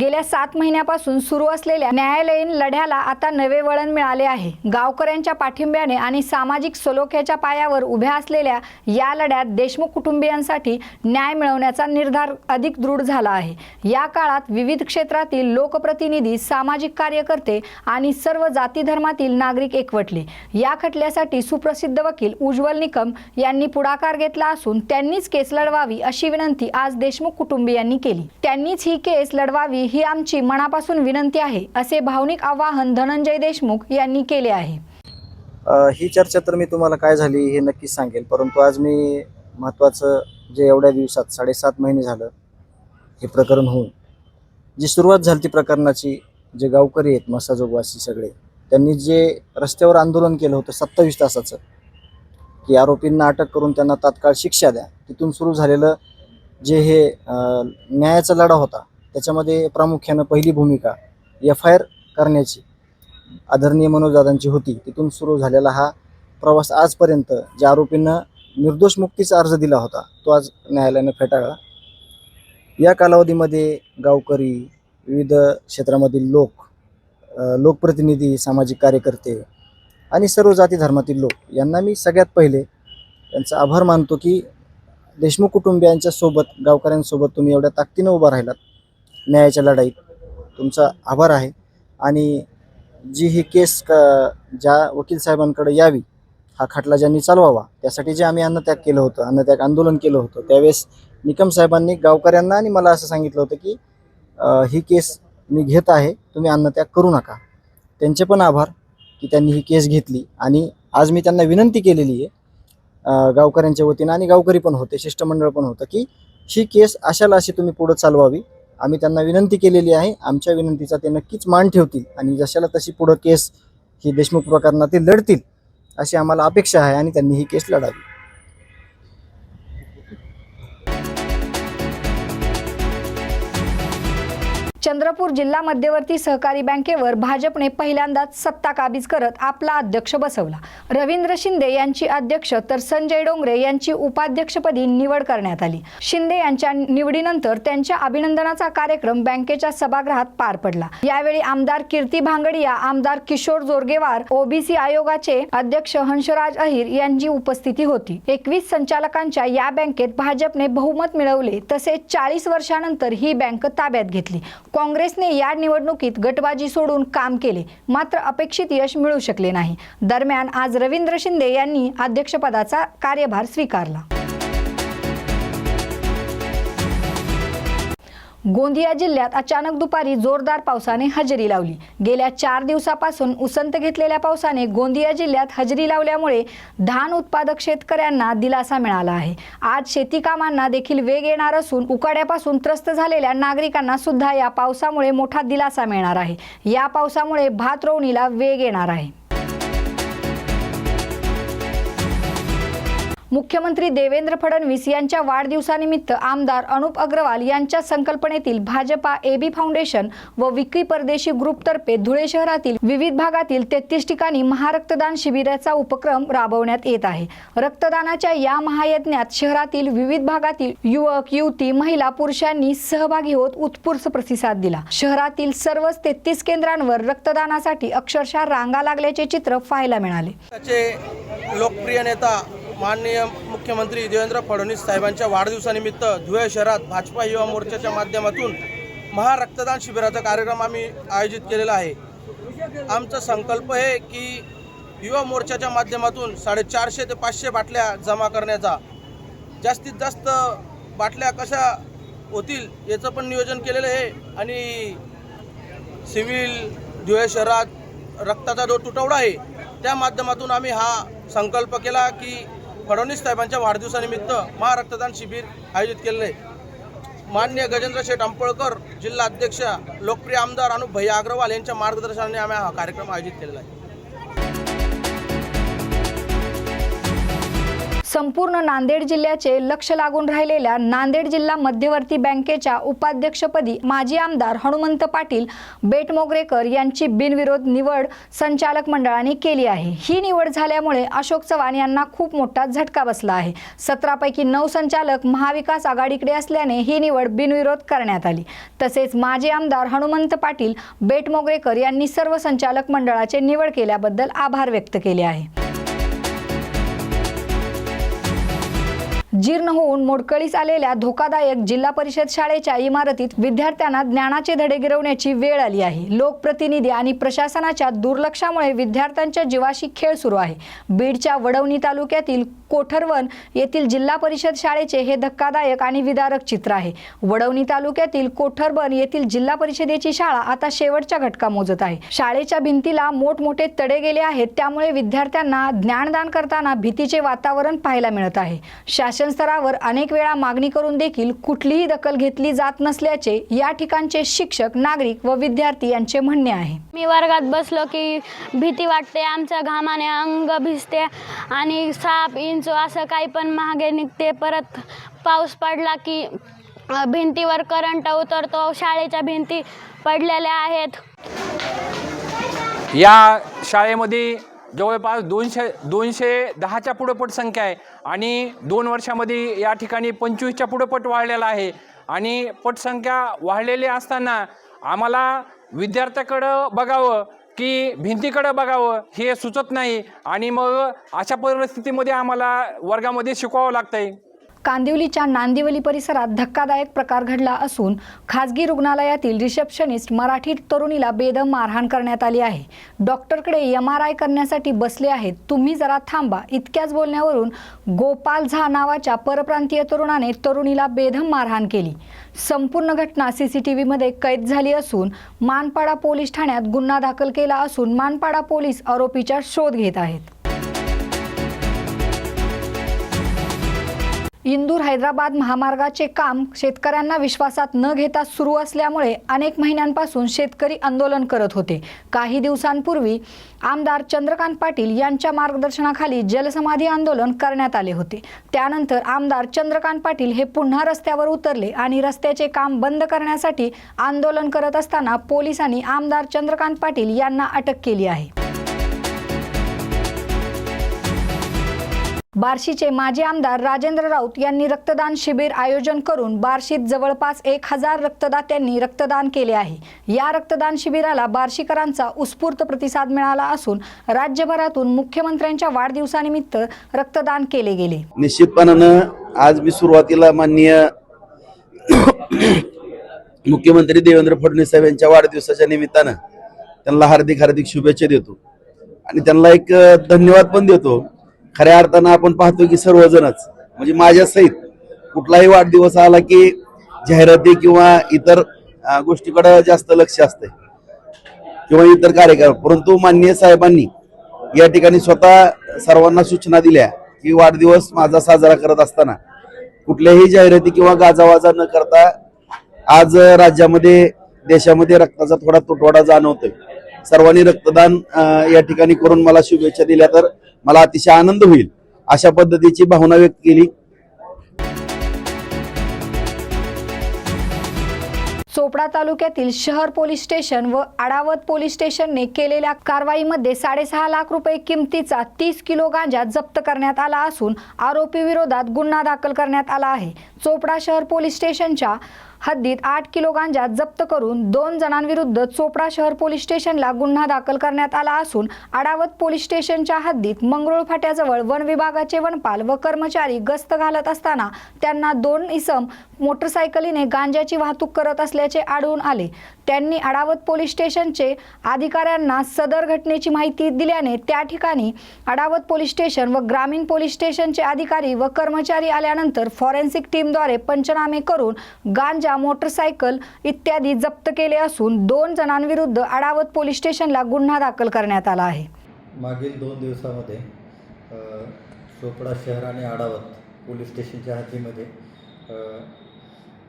गेल्या सात महिन्यापासून सुरू असलेल्या न्यायालयीन लढ्याला आता नवे वळण मिळाले आहे. गावकऱ्यांच्या पाठिंब्याने आणि सामाजिक सलोख्याच्या पायावर उभ्या असलेल्या या लढ्यात देशमुख कुटुंबियांसाठी न्याय मिळवण्याचा निर्धार अधिक दृढ झाला आहे. या काळात विविध क्षेत्रातील लोकप्रतिनिधी सामाजिक कार्यकर्ते आणि सर्व जाती धर्मातील नागरिक एकवटले. या खटल्यासाठी सुप्रसिद्ध वकील उज्ज्वल निकम यांनी पुढाकार घेतला असून त्यांनीच केस लढवावी अशी विनंती आज देशमुख कुटुंबियांनी केली. त्यांनीच ही केस लढवावी ही आमची मनापासून विनंती आहे असे भावनिक आवाहन धनंजय देशमुख यांनी केले आहे. ही चर्चा तर मी तुम्हाला काय झाली हे नक्कीच सांगेल परंतु आज मी महत्त्वाचं जे एवढ्या दिवसात साडेसात महिने झालं हे प्रकरण होऊन जी सुरुवात झाली ती प्रकरणाची जे गावकरी आहेत मसाजोगवासी सगळे त्यांनी जे रस्त्यावर आंदोलन केलं होतं सत्तावीस तासाचं की आरोपींना अटक करून त्यांना तात्काळ शिक्षा द्या तिथून सुरू झालेलं जे हे न्यायाचा लढा होता त्याच्यामध्ये प्रामुख्यानं पहिली भूमिका एफ आय आर करण्याची आदरणीय मनोजदादांची होती. तिथून सुरू झालेला हा प्रवास आजपर्यंत ज्या आरोपींना निर्दोष मुक्तीचा अर्ज दिला होता तो आज न्यायालयानं फेटाळला. या कालावधीमध्ये गावकरी विविध क्षेत्रामधील लोक लोकप्रतिनिधी सामाजिक कार्यकर्ते आणि सर्व जाती धर्मातील लोक यांना मी सगळ्यात पहिले त्यांचा आभार मानतो की देशमुख कुटुंबियांच्या सोबत गावकऱ्यांसोबत तुम्ही एवढ्या ताकदीनं उभा राहिलात. न्यायाच्या लढाईत तुमचा आभार आहे. आणि जी ही केस क ज्या वकील साहेबांकडे यावी हा खटला ज्यांनी चालवावा त्यासाठी जे आम्ही अन्नत्याग केलं होतं अन्नत्याग आंदोलन केलं होतं त्यावेळेस निकम साहेबांनी गावकऱ्यांना आणि मला असं सांगितलं होतं की ही केस मी घेत आहे तुम्ही अन्नत्याग करू नका. त्यांचे पण आभार की त्यांनी ही केस घेतली आणि आज मी त्यांना विनंती केलेली आहे गावकऱ्यांच्या वतीनं आणि गावकरी पण होते शिष्टमंडळ पण होतं की ही केस अशाला अशी तुम्ही पुढं चालवावी. आम्ही त्यांना विनंती केलेली आहे. आमच्या विनंतीचा ते नक्कीच मान ठेवतील आणि जशाला तशी पुढं केस ही देशमुख प्रकरणातील लढतील अशी आम्हाला अपेक्षा आहे आणि त्यांनी ही केस लढावी. चंद्रपूर जिल्हा मध्यवर्ती सहकारी बँकेवर भाजपने पहिल्यांदाच सत्ता काबीज करत आपला अध्यक्ष बसवला. रवींद्र शिंदे यांची अध्यक्ष तर संजय डोंगरे यांची उपाध्यक्षपदी निवड करण्यात आली. शिंदे यांच्या निवडीनंतर त्यांच्या अभिनंदनाचा कार्यक्रम बँकेच्या सभागृहात पार पडला. यावेळी आमदार कीर्ती भांगडिया आमदार किशोर जोरगेवार ओबीसी आयोगाचे अध्यक्ष हंसराज अहिर यांची उपस्थिती होती. एकवीस संचालकांच्या या बँकेत भाजपने बहुमत मिळवले तसेच चाळीस वर्षानंतर ही बँक ताब्यात घेतली. काँग्रेसने या निवडणुकीत गटबाजी सोडून काम केले. मात्र अपेक्षित यश मिळू शकले नाही. दरम्यान आज रवींद्र शिंदे यांनी अध्यक्षपदाचा कार्यभार स्वीकारला. गोंदिया जिल्ह्यात अचानक दुपारी जोरदार पावसाने हजेरी लावली. गेल्या चार दिवसापासून उसंत घेतलेल्या पावसाने गोंदिया जिल्ह्यात हजेरी लावल्यामुळे धान उत्पादक शेतकऱ्यांना दिलासा मिळाला आहे. आज शेती कामांना देखील वेग येणार असून उकाड्यापासून त्रस्त झालेल्या नागरिकांना सुद्धा या पावसामुळे मोठा दिलासा मिळणार आहे. या पावसामुळे भात रोवणीला वेग येणार आहे. मुख्यमंत्री देवेंद्र फडणवीस यांच्या वाढदिवसानिमित्त आमदार अनुप अग्रवाल यांच्या संकल्पनेतील भाजपा एबी फाउंडेशन व विक्री परदेशी ग्रुपतर्फे धुळे शहरातील विविध भागातील तेहतीस ठिकाणी महारक्तदान शिबिराचा उपक्रम राबवण्यात येत आहे. रक्तदानाच्या या महायज्ञात शहरातील विविध भागातील युवक युवती महिला पुरुषांनी सहभागी होत उत्स्फूर्त प्रतिसाद दिला. शहरातील सर्वच तेहतीस केंद्रांवर रक्तदानासाठी अक्षरशः रांगा लागल्याचे चित्र पाहायला मिळाले. लोकप्रिय नेता माननीय मुख्यमंत्री देवेंद्र फडणवीस साहेबांच्या वाढदिवसानिमित्त धुळे शहरात भाजपा युवा मोर्चाच्या माध्यमातून महारक्तदान शिबिराचा कार्यक्रम आम्ही आयोजित केलेला आहे. आमचा संकल्प आहे की युवा मोर्चाच्या माध्यमातून साडेचारशे ते पाचशे बाटल्या जमा करण्याचा. जास्तीत जास्त बाटल्या कशा होतील याचं पण नियोजन केलेलं आहे आणि सिव्हिल धुळे शहरात रक्ताचा जो तुटवडा आहे त्या माध्यमातून आम्ही हा संकल्प केला की फडणवीस साहेबांच्या वाढदिवसानिमित्त महारक्तदान शिबिर आयोजित केलेलं आहे मान्य गजेंद्र शेठ अंपळकर जिल्हा अध्यक्ष लोकप्रिय आमदार अनुप भैया अग्रवाल यांच्या मार्गदर्शनाने आम्ही हा कार्यक्रम आयोजित केलेला आहे. संपूर्ण नांदेड जिल्ह्याचे लक्ष लागून राहिलेल्या नांदेड जिल्हा मध्यवर्ती बँकेच्या उपाध्यक्षपदी माजी आमदार हनुमंत पाटील बेटमोगरेकर यांची बिनविरोध निवड संचालक मंडळाने केली आहे. ही निवड झाल्यामुळे अशोक चव्हाण यांना खूप मोठा झटका बसला आहे. सतरापैकी नऊ संचालक महाविकास आघाडीकडे असल्याने ही निवड बिनविरोध करण्यात आली. तसेच माजी आमदार हनुमंत पाटील बेटमोगरेकर यांनी सर्व संचालक मंडळाचे निवड केल्याबद्दल आभार व्यक्त केले आहे. जीर्ण होऊन मोडकळीस आलेल्या धोकादायक जिल्हा परिषद शाळेच्या इमारतीत विद्यार्थ्यांना ज्ञानाचे धडे गिरवण्याची वेळ आली आहे. लोकप्रतिनिधी आणि प्रशासनाच्या दुर्लक्षामुळे विद्यार्थ्यांच्या जीवाशी खेळ सुरू आहे. बीडच्या वडवणी तालुक्यातील कोठरवन येथील जिल्हा परिषद शाळेचे हे धक्कादायक आणि विदारक चित्र आहे. वडवणी तालुक्यातील कोठरबन येथील जिल्हा परिषदेची शाळा आता शेवटच्या घटका मोजत आहे. शाळेच्या भिंतीला मोठमोठे तडे गेले आहेत त्यामुळे विद्यार्थ्यांना ज्ञानदान करताना भीतीचे वातावरण पाहायला मिळत आहे. शासन स्तरावर अनेक वेळा मागणी करून देखील कुठलीही दखल घेतली जात नसल्याचे या ठिकाणचे शिक्षक नागरिक व विद्यार्थी यांचे म्हणणे आहे. मी वर्गात बसलो की भीती वाटते आमच्या घामाने अंग भिजते आणि साप इन इंचू असं काही पण मागे निघते. परत पाऊस पडला की भिंतीवर करंट उतरतो. शाळेच्या भिंती पडलेल्या आहेत. या शाळेमध्ये जवळपास दोनशे दोनशे दहाच्या पुढपट संख्या आहे. आणि दोन वर्षामध्ये या ठिकाणी पंचवीसच्या पुढपट वाढलेला आहे. आणि पटसंख्या वाढलेली असताना आम्हाला विद्यार्थ्याकडं बघावं. की भिंतीकडं बघावं हे सुचत नाही. आणि मग अशा परिस्थितीमध्ये आम्हाला वर्गामध्ये शिकवावं लागतंय. कांदिवलीच्या नांदिवली परिसरात धक्कादायक प्रकार घडला असून खाजगी रुग्णालयातील रिसेप्शनिस्ट मराठी तरुणीला बेदम मारहाण करण्यात आली आहे. डॉक्टरकडे एम आर आय करण्यासाठी बसले आहेत. तुम्ही जरा थांबा. इतक्याच बोलण्यावरून गोपाल झा नावाच्या परप्रांतीय तरुणाने तरुणीला बेदम मारहाण केली. संपूर्ण घटना सी सी टी व्हीमध्ये कैद झाली असून मानपाडा पोलीस ठाण्यात गुन्हा दाखल केला असून मानपाडा पोलीस आरोपीचा शोध घेत आहेत. इंदूर हैदराबाद महामार्गाचे काम शेतकऱ्यांना विश्वासात न घेता सुरू असल्यामुळे अनेक महिन्यांपासून शेतकरी आंदोलन करत होते. काही दिवसांपूर्वी आमदार चंद्रकांत पाटील यांच्या मार्गदर्शनाखाली जलसमाधी आंदोलन करण्यात आले होते. त्यानंतर आमदार चंद्रकांत पाटील हे पुन्हा रस्त्यावर उतरले आणि रस्त्याचे काम बंद करण्यासाठी आंदोलन करत असताना पोलिसांनी आमदार चंद्रकांत पाटील यांना अटक केली आहे. बार्शीचे माजी आमदार राजेंद्र राऊत यांनी रक्तदान शिबिर आयोजन करून बार्शीत जवळपास एक हजार रक्तदात्यांनी रक्तदान केले आहे. या रक्तदान शिबिराला बार्शीकरांचा उत्स्फूर्त प्रतिसाद मिळाला असून राज्यभरातून मुख्यमंत्र्यांच्या वाढदिवसानिमित्त रक्तदान केले गेले. निश्चितपणानं आज मी सुरुवातीला माननीय मुख्यमंत्री देवेंद्र फडणवीस साहेब यांच्या वाढदिवसाच्या निमित्तानं त्यांना हार्दिक हार्दिक शुभेच्छा देतो. आणि त्यांना एक धन्यवाद पण देतो खऱ्या अर्थानं आपण पाहतो की सर्वजणच म्हणजे माझ्या सहित कुठलाही वाढदिवस आला की जाहिराती किंवा इतर गोष्टीकडं गोष्टीकडे जास्त लक्ष असतंय. किंवा इतर कार्यक्रम परंतु माननीय साहेबांनी या ठिकाणी स्वतः सर्वांना सूचना दिल्या की वाढदिवस माझा साजरा करत असताना कुठल्याही जाहिराती किंवा गाजावाजा न करता आज राज्यामध्ये देशामध्ये रक्ताचा थोडा तुटवडा जाणवतोय. सर्वांनी रक्तदान या ठिकाणी करून मला शुभेच्छा दिल्या तर मला अतिशय आनंद होईल अशा पद्धतीची भावना व्यक्त केली. चोपडा तालुक्यातील शहर पोलीस स्टेशन व आडावत पोलीस स्टेशनने केलेल्या कारवाईमध्ये साडेसहा लाख रुपये किमतीचा तीस किलो गांजा जप्त करण्यात आला असून आरोपी विरोधात गुन्हा दाखल करण्यात आला आहे. चोपडा शहर पोलीस स्टेशनच्या हद्दीत आठ किलो गांजा जप्त करून दोन जणांविरुद्ध चोपडा शहर पोलीस स्टेशनला गुन्हा दाखल करण्यात आला असून आडावत पोलीस स्टेशनच्या हद्दीत मंगरुळ फाट्याजवळ वन विभागाचे वनपाल व कर्मचारी गस्त घालत असताना त्यांना दोन इसम मोटरसायकलीने गांजाची वाहतूक करत असल्याचे आढळून आले. त्यांनी अडावत पोलीस स्टेशनचे अधिकाऱ्यांना सदर घटनेची माहिती दिल्याने त्या ठिकाणी अडावत पोलीस स्टेशन व ग्रामीण पोलीस स्टेशनचे अधिकारी व कर्मचारी आल्यानंतर फॉरेन्सिक टीमद्वारे पंचनामे करून गांजा मोटरसायकल इत्यादी जप्त केले असून दोन जणांविरुद्ध अडावत पोलीस स्टेशनला गुन्हा दाखल करण्यात आला आहे. मागील दोन दिवसामध्ये चोपडा शहर आणि आडावत पोलीस स्टेशनच्या हद्दीमध्ये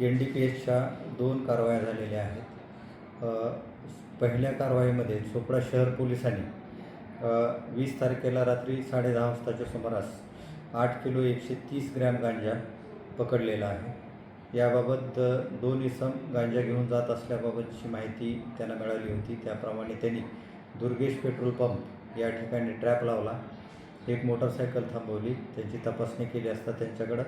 एन डी पी एसच्या दोन कारवाया झालेल्या आहेत. पहिल्या कारवाईमध्ये चोपडा शहर पोलिसांनी वीस तारखेला रात्री साडेदहा वाजताच्या सुमारास आठ किलो एकशे तीस ग्रॅम गांजा पकडलेला आहे. याबाबत दोन इसम गांजा घेऊन जात असल्याबाबतची माहिती त्यांना मिळाली होती. त्याप्रमाणे त्यांनी दुर्गेश पेट्रोल पंप या ठिकाणी ट्रॅप लावला. एक मोटरसायकल थांबवली. त्यांची तपासणी केली असता त्यांच्याकडं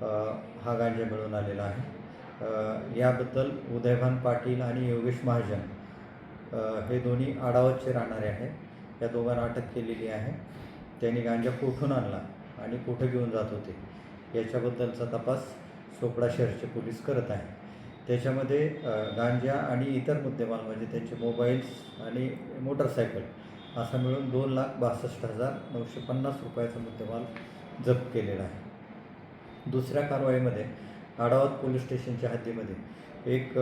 हा गांजा मिळून आलेला आहे. याबद्दल उदयभान पाटील आणि योगेश महाजन हे दोन्ही आडावतचे राहणारे आहेत. या दोघांना अटक केलेली आहे. त्यांनी गांजा कुठून आणला आणि कुठं घेऊन जात होते? याच्याबद्दलचा तपास चोपडा शहरचे पोलीस करत आहे त्याच्यामध्ये गांजा आणि इतर मुद्देमाल म्हणजे त्यांचे मोबाईल्स आणि मोटरसायकल असा मिळून दोन लाख बासष्ट हजार नऊशे पन्नास रुपयाचा मुद्देमाल जप्त केलेला आहे. दुसऱ्या कारवाईमध्ये आडावत पोलीस स्टेशनच्या हद्दीमध्ये एक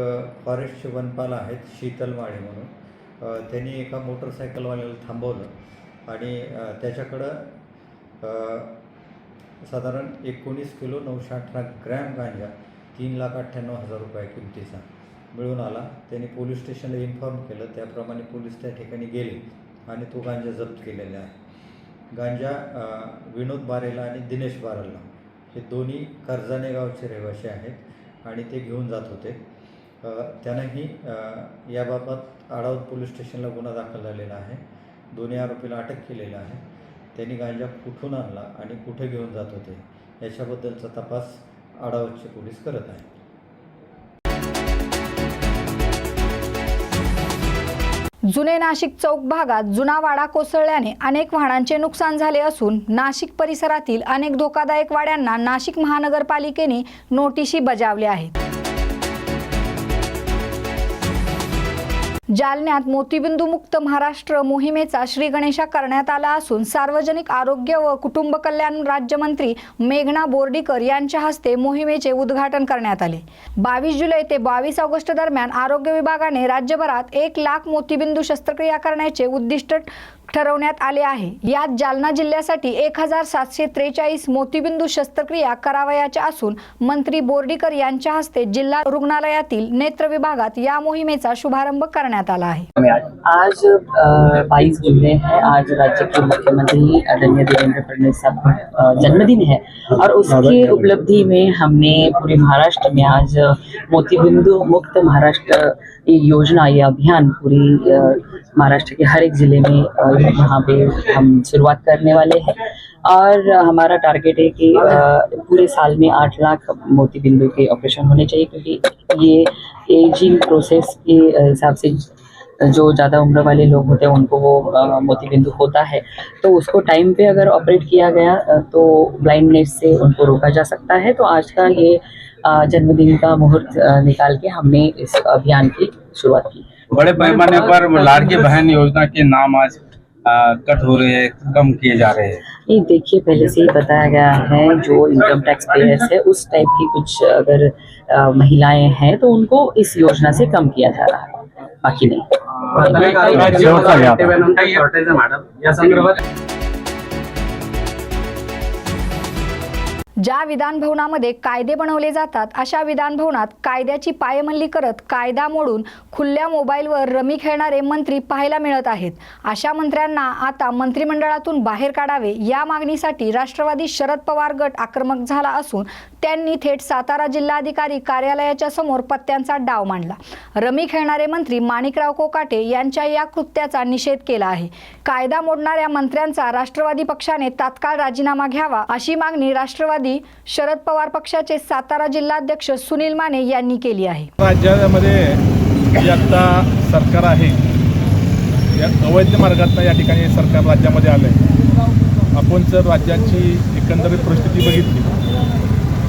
फॉरेस्टचे वनपाल आहेत शीतल माळे म्हणून त्यांनी एका मोटरसायकलवाल्याला थांबवलं आणि त्याच्याकडं साधारण एकोणीस किलो नऊशे अठरा ग्रॅम गांजा तीन लाख अठ्ठ्याण्णव हजार रुपये किमतीचा मिळून आला. त्यांनी पोलीस स्टेशनला इन्फॉर्म केलं. त्याप्रमाणे पोलीस त्या ठिकाणी गेले आणि तो गांजा जप्त केलेला आहे. गांजा विनोद बारेला आणि दिनेश बारेला. हे दोन्ही कर्जाने गावचे रहिवासी आहेत आणि ते घेऊन जात होते. त्यांनाही याबाबत आडावत पोलीस स्टेशनला गुन्हा दाखल झालेला आहे. दोन्ही आरोपीला अटक केलेलं आहे. त्यांनी गांजा कुठून आणला आणि कुठे घेऊन जात होते याच्याबद्दलचा तपास आडावतचे पोलीस करत आहेत. जुने नाशिक चौक भागात जुना वाडा कोसळल्याने अनेक वाहनांचे नुकसान झाले असून नाशिक परिसरातील अनेक धोकादायक वाड्यांना नाशिक महानगरपालिकेने नोटिशी बजावल्या आहेत. जालन्यात मोतीबिंदू मुक्त महाराष्ट्र मोहिमेचा श्रीगणेशा करण्यात आला असून सार्वजनिक आरोग्य व कुटुंब कल्याण राज्यमंत्री मेघना बोर्डीकर यांच्या हस्ते मोहिमेचे उद्घाटन करण्यात आले. बावीस जुलै ते बावीस ऑगस्ट दरम्यान आरोग्य विभागाने राज्यभरात एक लाख मोतीबिंदू शस्त्रक्रिया करण्याचे उद्दिष्ट ठरवण्यात आले आहे. यात जालना जिल्ह्यासाठी एक हजार सातशे त्रेचाळीस मोतीबिंदू शस्त्रक्रिया करावयाच्या असून मंत्री बोर्डीकर यांच्या हस्ते जिल्हा रुग्णालयातील नेत्र विभागात या मोहिमेचा शुभारंभ करण्यात आला आहे. आज बाईस जुलाई है. आज राज्य के मुख्यमंत्री आदरणीय देवेंद्र फडणवीस साहब का जन्मदिन है. और उसकी उपलब्धि में हमने पूरे महाराष्ट्र में आज मोतीबिंदु मुक्त महाराष्ट्र योजना ये अभियान पूरी महाराष्ट्र के हर एक जिले में अ, यहाँ पे हम शुरुआत करने वाले हैं। और हमारा टारगेट है कि पूरे साल में आठ लाख मोतीबिंदु के ऑपरेशन होने चाहिए क्योंकि ये एजिंग प्रोसेस के हिसाब से जो ज़्यादा उम्र वाले लोग होते हैं उनको वो अ, मोतीबिंदु होता है। तो उसको टाइम पे अगर ऑपरेट किया गया तो ब्लाइंडनेस से उनको रोका जा सकता है। तो आज का ये जन्मदिन का मुहूर्त निकाल के हमने इस अभियान की शुरुआत की। बड़े पैमाने पर लाड़की बहन योजना के नाम आज कट हो रहे हैं कम किए जा रहे हैं। नहीं देखिए पहले से ही बताया गया है जो इनकम टैक्स पेयर्स है उस टाइप की कुछ अगर महिलाएँ हैं तो उनको इस योजना से कम किया जा रहा है। बाकी नहीं। ज्या विधानभवनामध्ये कायदे बनवले जातात अशा विधानभवनात कायद्याची पायमल्ली करत कायदा मोडून खुल्या मोबाईलवर रमी खेळणारे मंत्री पाहायला मिळत आहेत. अशा मंत्र्यांना आता मंत्रिमंडळातून बाहेर काढावे या मागणीसाठी राष्ट्रवादी शरद पवार गट आक्रमक झाला असून त्यांनी थेट सातारा जिल्हाधिकारी कार्यालयाच्या समोर पत्त्यांचा डाव मांडला. रमी खेळणारे मंत्री माणिकराव कोकाटे यांच्या या कृत्याचा निषेध केला आहे. कायदा मोडणाऱ्या मंत्र्यांचा राष्ट्रवादी पक्षाने तात्काळ राजीनामा घ्यावा अशी मागणी राष्ट्रवादी शरद पवार पक्षाचे सातारा जिल्हाध्यक्ष सुनील माने यांनी केली आहे. राज्यामध्ये जे सरकार आहे या अवैध मार्गातनं या ठिकाणी सरकार राज्यामध्ये आलं आहे आपण जर राज्याची एकंदरीत परिस्थिती बघितली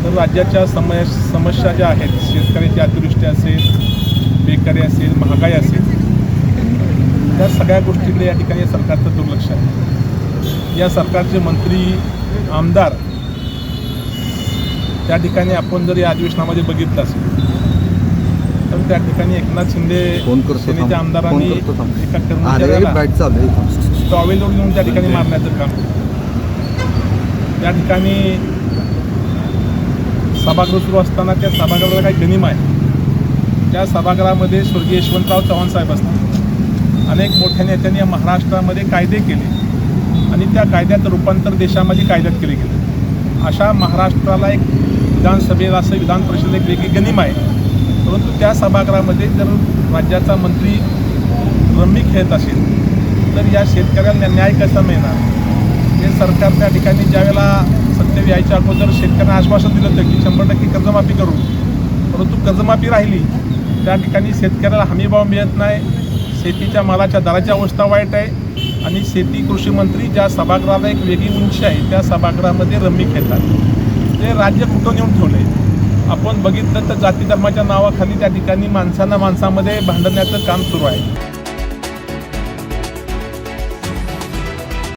तर राज्याच्या समय समस्या ज्या आहेत शेतकऱ्याची अतिवृष्टी असेल बेकारी असेल महागाई असेल त्या सगळ्या गोष्टींकडे या ठिकाणी सरकारचं दुर्लक्ष आहे. या सरकारचे मंत्री आमदार त्या ठिकाणी आपण जर या अधिवेशनामध्ये बघितलं असेल तर त्या ठिकाणी एकनाथ शिंदे सेनेच्या आमदारांनी एका कर्मचाऱ्याला टॉवेलवर घेऊन त्या ठिकाणी मारण्याचं काम त्या ठिकाणी सभागृह सुरू असताना त्या सभागृहाला काही गनिमा आहे. त्या सभागृहामध्ये स्वर्गीय यशवंतराव चव्हाण साहेब असतात. अनेक मोठ्या नेत्यांनी या महाराष्ट्रामध्ये कायदे केले. आणि त्या कायद्याचं रूपांतर देशामध्ये कायद्यात केले गेले. अशा महाराष्ट्राला एक विधानसभेला असं विधान परिषदेला एक वेगळी गनिमा आहे. परंतु त्या सभागृहामध्ये जर राज्याचा मंत्री रम्मी खेळत असेल तर या शेतकऱ्यांना न्याय कसा मिळणार? जे सरकार त्या ठिकाणी ज्यावेळेला सत्तेवर यायच्या अगोदर शेतकऱ्यांना आश्वासन दिलं होतं की शंभर टक्के कर्जमाफी करू परंतु कर्जमाफी राहिली त्या ठिकाणी शेतकऱ्याला हमीभाव मिळत नाही शेतीच्या मालाच्या दराची अवस्था वाईट आहे आणि शेती कृषी मंत्री ज्या सभागृहाला एक वेगळी उंची आहे त्या सभागृहामध्ये रम्मी खेळतात. ते राज्य कुठं नेऊन ठेवलं आहे आपण बघितलं तर जाती धर्माच्या नावाखाली त्या ठिकाणी माणसांना माणसामध्ये भांडण्याचं काम सुरू आहे.